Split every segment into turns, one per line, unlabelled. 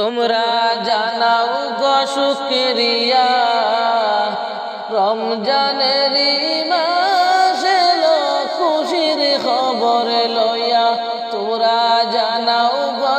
তোমরা জানাও গো শুক্রিয়া। রমজানের খুশির খবর লইয়া। তোমরা জানাও গো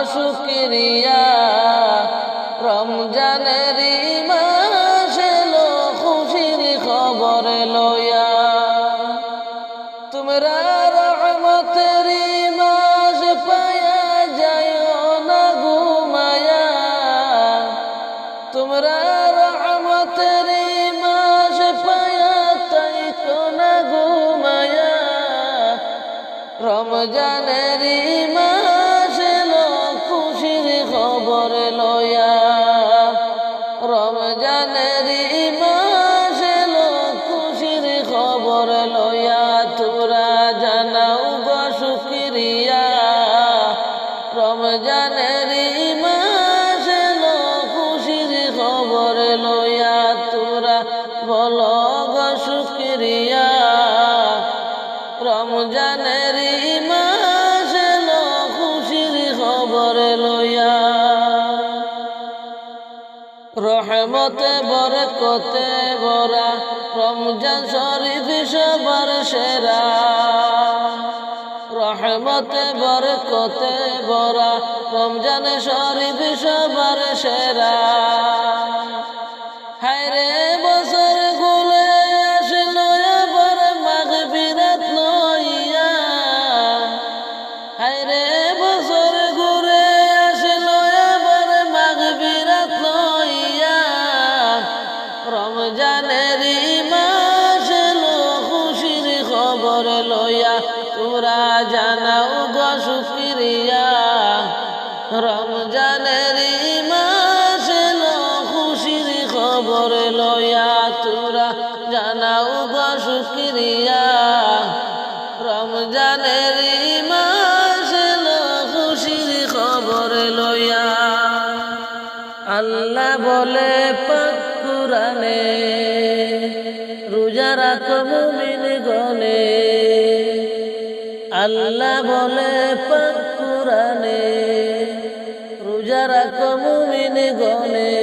বরকতে গোরা রমজান শরীফ সবার সেরা। রহমতে বরকতে বরা রমজান শরীফ সবার সেরা। আল্লাহ বলে, পাক কুরানে রোজা রাখ মুমিন গনে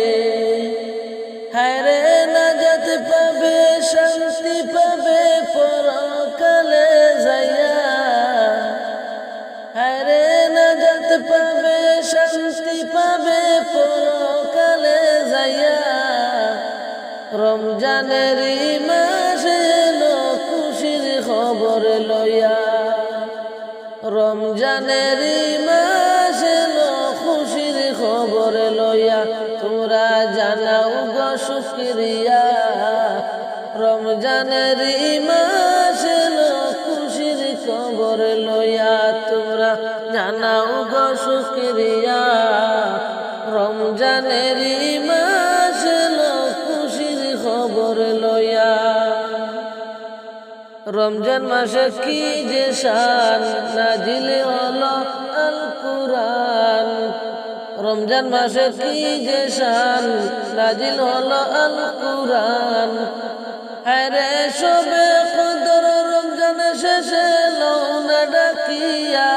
হায়রে নাজাত পাবে, শান্তি পাবে, পরকালে যাইয়া। হায়রে নাজাত পাবে, শান্তি পাবে, পরকালে যাইয়া। রমজানের মাস রমজানের মাস খুশির খবর লইয়া তোমরা জানাও গো শুক্রিয়া। রমজানের মাস খুশির খবর লইয়া। রমজান মাসে কি যে শান, নাজিলে হলো আল কুরআন রমজান মাসে কি যে শান, নাজিল হলো আল কুরআন হরে সবে কদর রমজান শেষে লৌনা ডাকিয়া।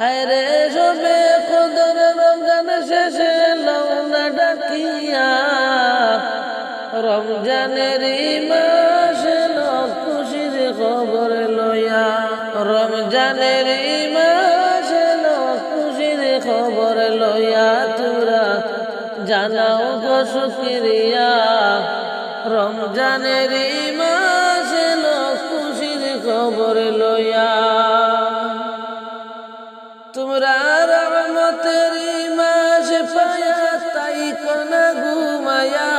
হরে সবে কদর রমজান শেষে লৌনা ডাকিয়া। রমজানের মাস খুশির খবর লইয়া। রমজানের মাস খুশির খবর লইয়া তোরা জানাও গো শুক্রিয়া। রমজানের মাস খুশির খবর লইয়া। তোমরা রহমতের মাস পায়া তাই কোন ঘুমায়া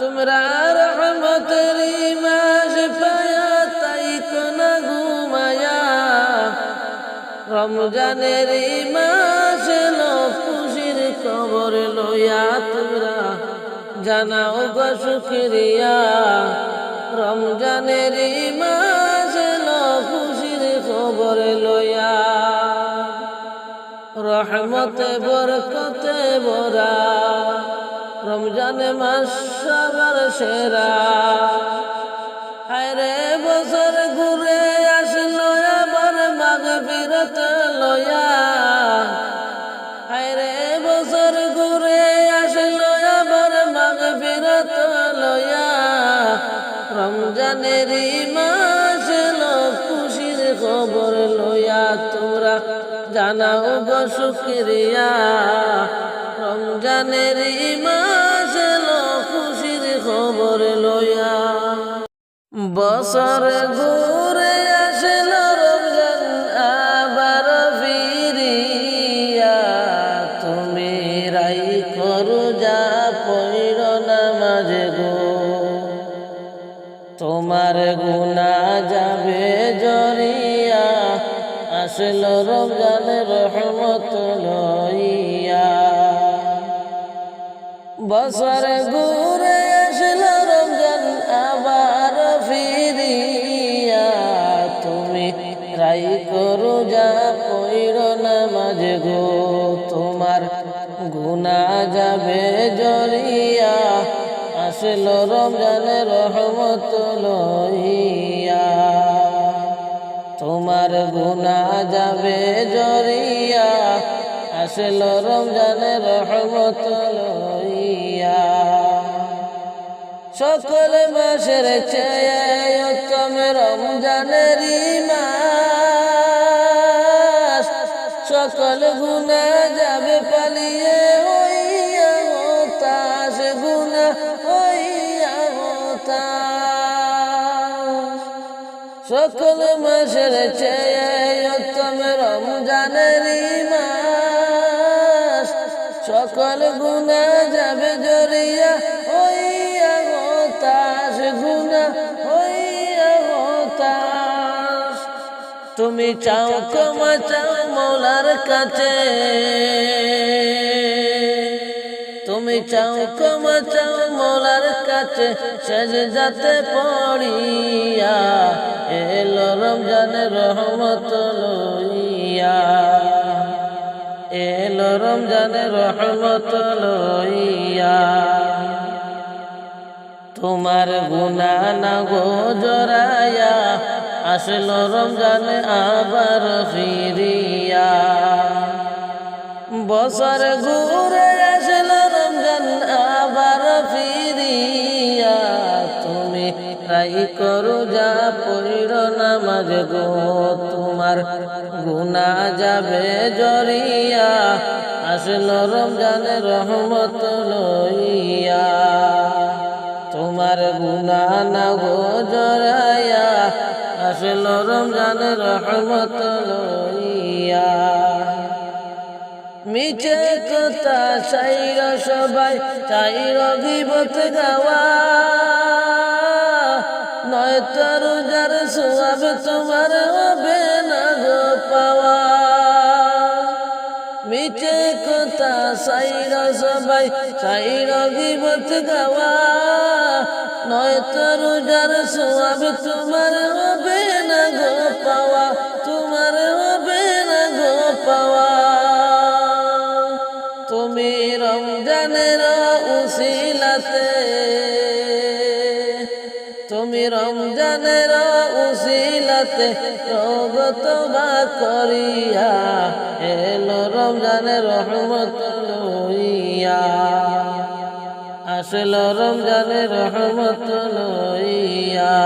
তোমরা রহমতের মাস পায়া তাই কোন ঘুমায়া রমজানের মাস খুশির খবর লইয়া তোমরা জানাও গো শুক্রিয়া রমজানের খুশির খবর লইয়া। রহমতে, বরকতে, বরা। রমজান মাস সবার সেরা। হায়রে বছর ঘুরে মাস এলো খুশির খবর লইয়া তোমরা জানাও গো সুক্রিয়া রমজানের খুশির খবর লইয়া। বছর ঘুরে আসলো আসল রমজান রহমত লইয়া বছর ঘুরে আসল রমজান, আবার ফিরিয়া। তুমি রাই করু যা পৈর নামাজ গো, তোমার গুনা যাবে জরিয়া। আসল রমজান রহমত লইয়া গুনা যাবে জরিয়া। আসল রমজানের রহমত লইয়া। সকল মাসের চেয়ে রমজানের মাস সকল গুনা যাবে সকল মাসের চেয়ে উত্তম রমজানের মাস। সকল গুণা যাবে জরিয়া হইয়া হতাশ গুণা, হইয়া হতাশ। তুমি চাও ক্ষমা, চাও মৌলার কাছে। তুমি চাও ক্ষমা চাও মৌলার কাছে শেষ যাতে পড়িয়া, এলো রমজান রহমত লইয়া। এলো রমজান রহমত লইয়া। তোমার গুনা না গো জরায়া আসলো রমজান আবার ফিরিয়া। বছর ঘুরে তাই করো যা পড়ির নামাজ গো, তোমার গুনা যাবে জরিয়া। আসলো রমজান রহমত লইয়া, তোমার গুনা না গো জরায়া। আসল রমজান রহমত লইয়া। মিছে কথা চাইর সবাই চাইর গিবত গাওয়া। নয় তর যার সোয়াব তোমার হবে না গো পাওয়া। মিছে কথা সাইর সবাই সাইর গিবত গাওয়া। নয় তর যার সোয়াব তোমার হবে না গো পাওয়া। রমজানের উসিলাতে প্রগত বা করিয়া এলো রমজানের রহমত লইয়া। আসলো রমজানের রহমত লইয়া।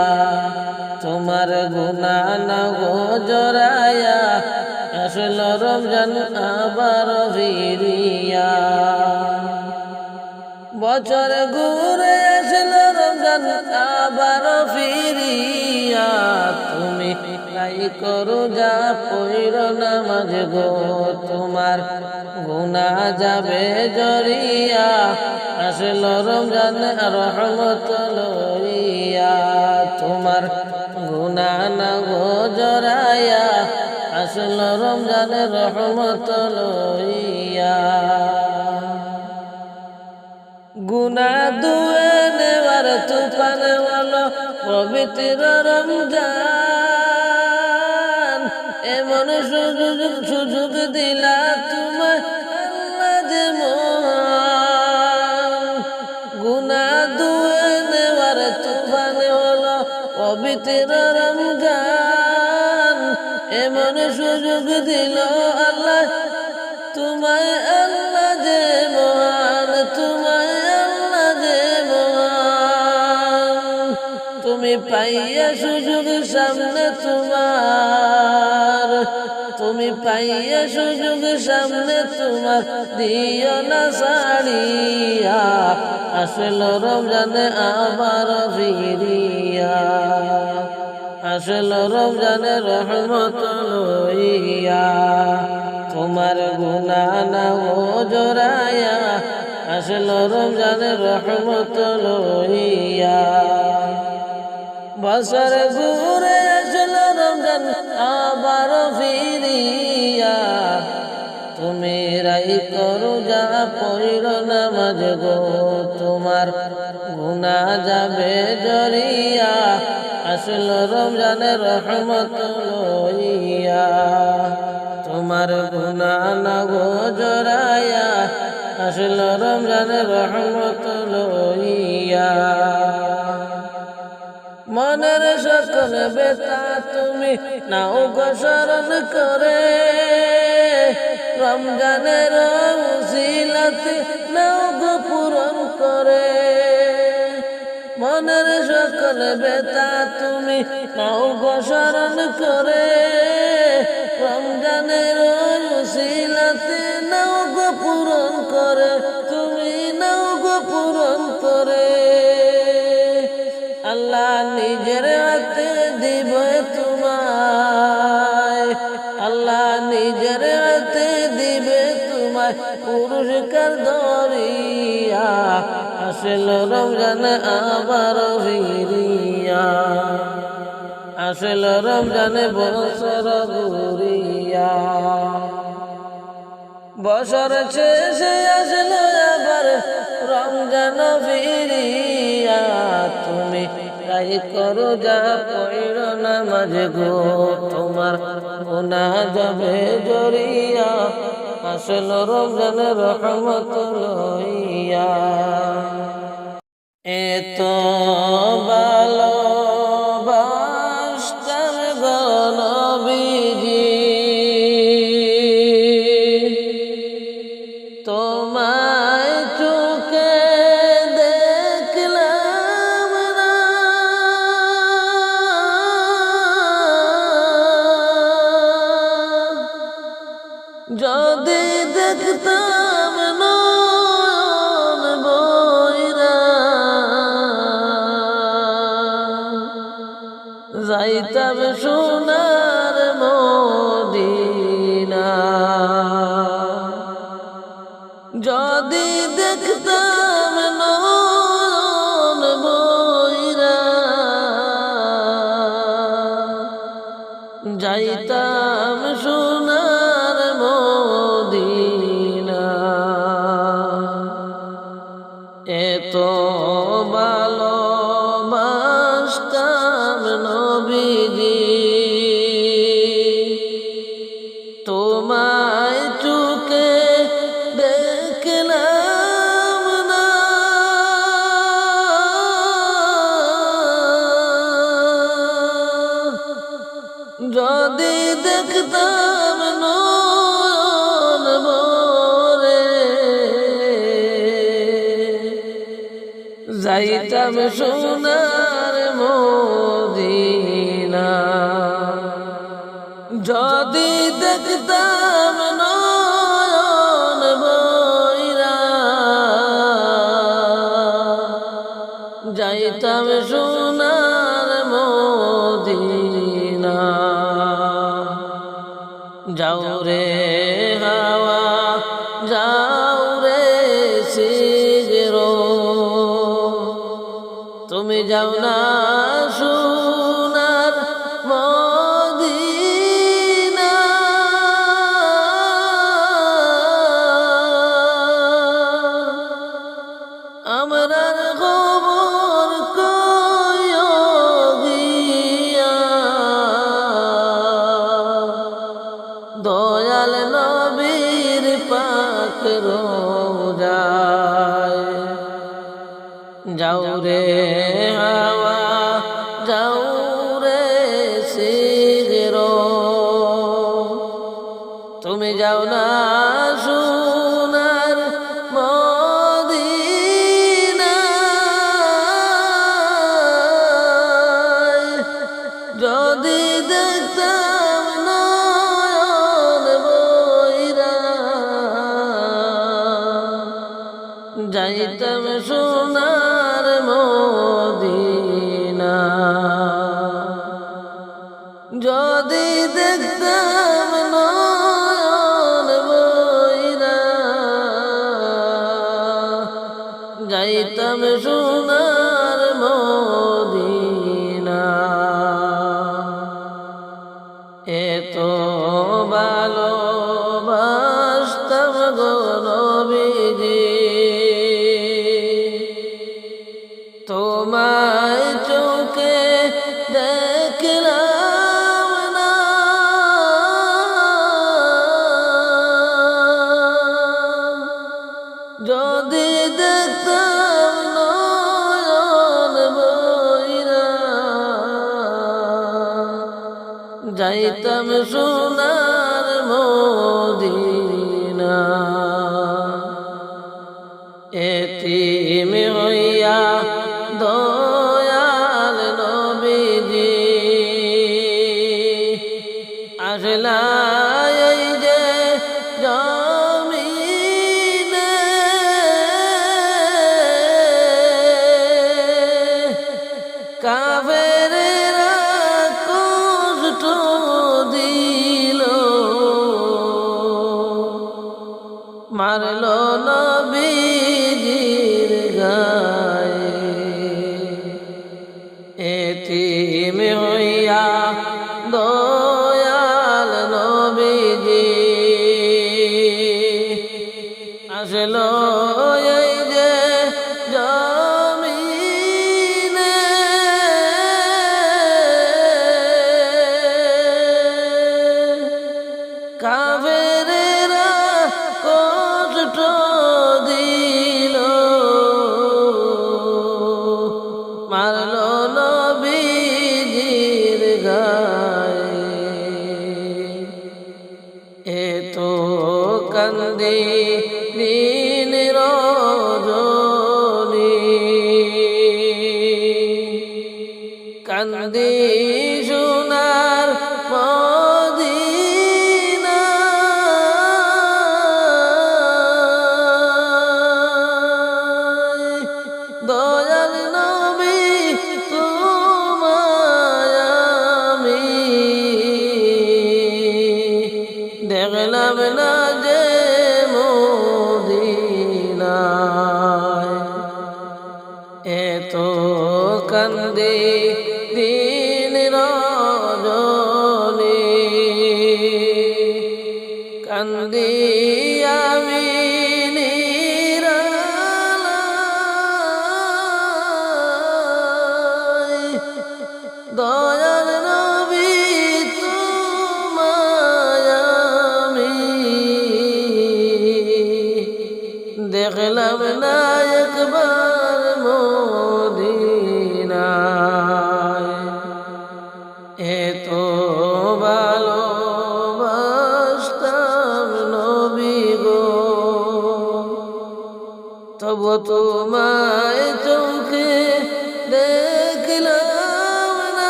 তোমার গুনা না গো জরায়া আসলো রমজান আবার ফিরিয়া। বছর ঘুরে করো যা পৈর নামাজ গো, তোমার গুনা যাবে জরিয়া। আসলো রমজান রহমত লইয়া, তোমার গুনা না গো জরায়া। আসলো রমজান রহমত লইয়া। গুনা দুয়ে নেওয়ার তুফান হলো পবিত্র রমজান। এমন সুযোগ সুযোগ দিলা তোমার এমন সুযোগ দিল আল্লাহ, তোমায় আল্লাহ যে মহান, তোমায় আল্লাহ যে মহান। তুমি পাইয়া সুযোগ সামনে তোমার। তুমি পাইয়া সুযোগ সামনে তোমার দিও না সাড়িয়া আসলো রমজানে আবার ফিরিয়া। আসলো রমজানে রহমত লইয়া। তোমার গুনা না ও জোরায়া আসলো রমজানে রহমত লইয়া। বছর ঘুরে আসলো রমজান আবার ফিরিয়া, তুমি রাই করো যা পড়ল নামাজ গো, তোমার গুনা যাবে জরিয়া, আসলো রমজানের রহমত লইয়া। তোমার গুনা না গো জরায়া আসলো রমজানের রহমত লইয়া। সকল বেতা তুমি নাও গো স্মরণ করে। রমজানের উসিলাতে নাও গো পূরণ করে। মনের সকল বেতা তুমি নাও গো স্মরণ করে। রমজানের উসিলাতে নাও গো পূরণ করে, তুমি নাও গো করে। পুরস্কার দরিয়া, আসল রমজান আবার ফিরিয়া। আসল রমজানে বছর ঘুরিয়া। বছর শেষে আসলো আবার রমজান ফিরিয়া। তুমি তাই করো যা পড়ল মাঝে গো, তোমার গুনা যাবে জরিয়া। আসলো রমজান রহমত লইয়া এত ভালো সোনার মদিনা। যদি দেখতাম নয়ন বইরা যাইতাম সোনার তুমি যাও না নবীজির গায়ে। এত কান্দি কান্দি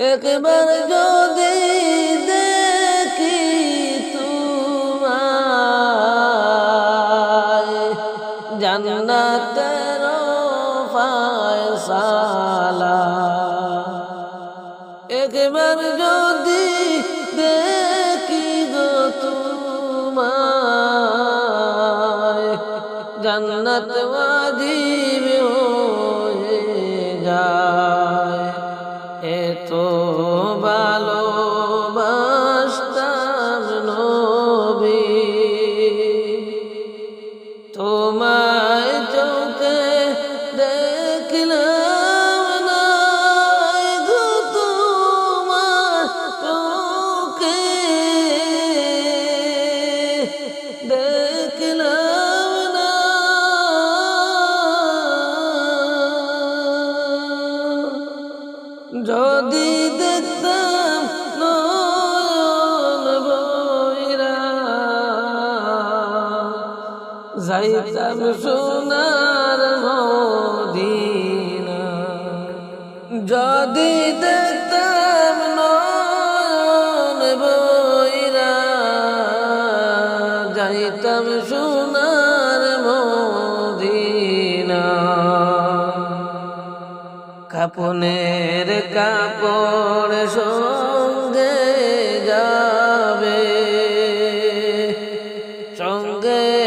একবার যদি সঙ্গের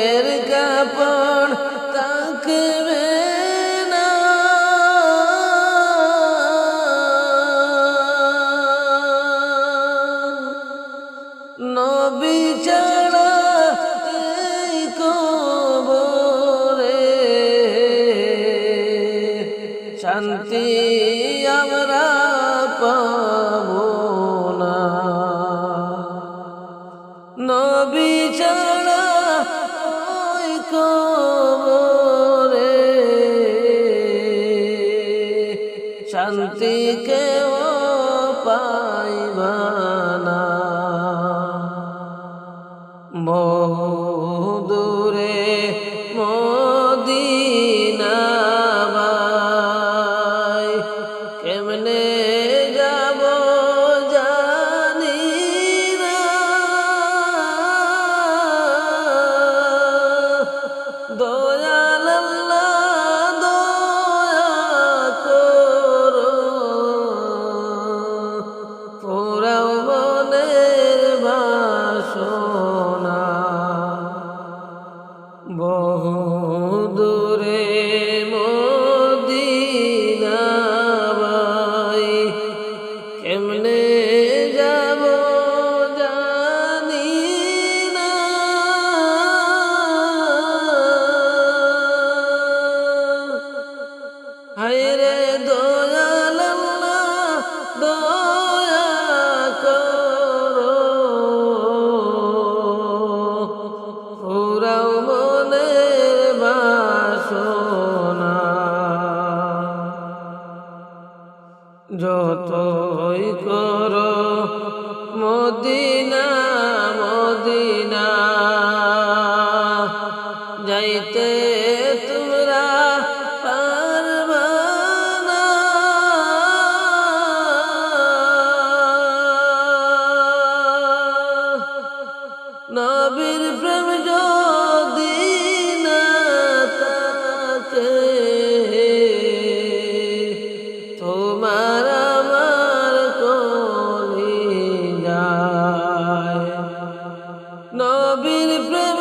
নবীর প্রেম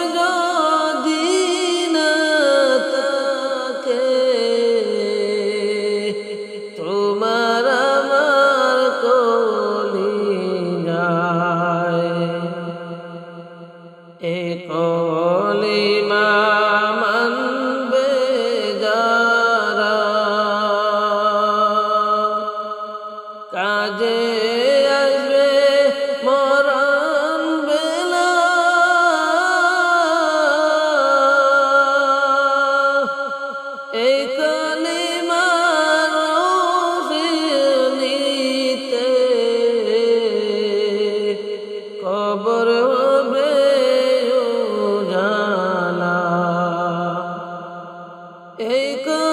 एक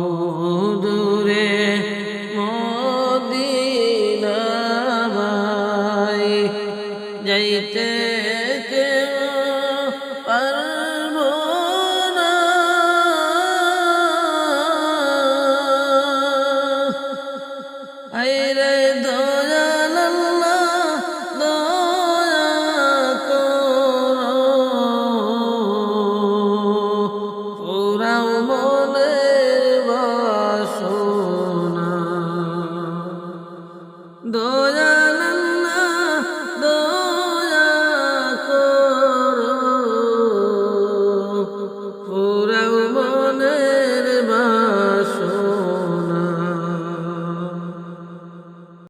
Oh, the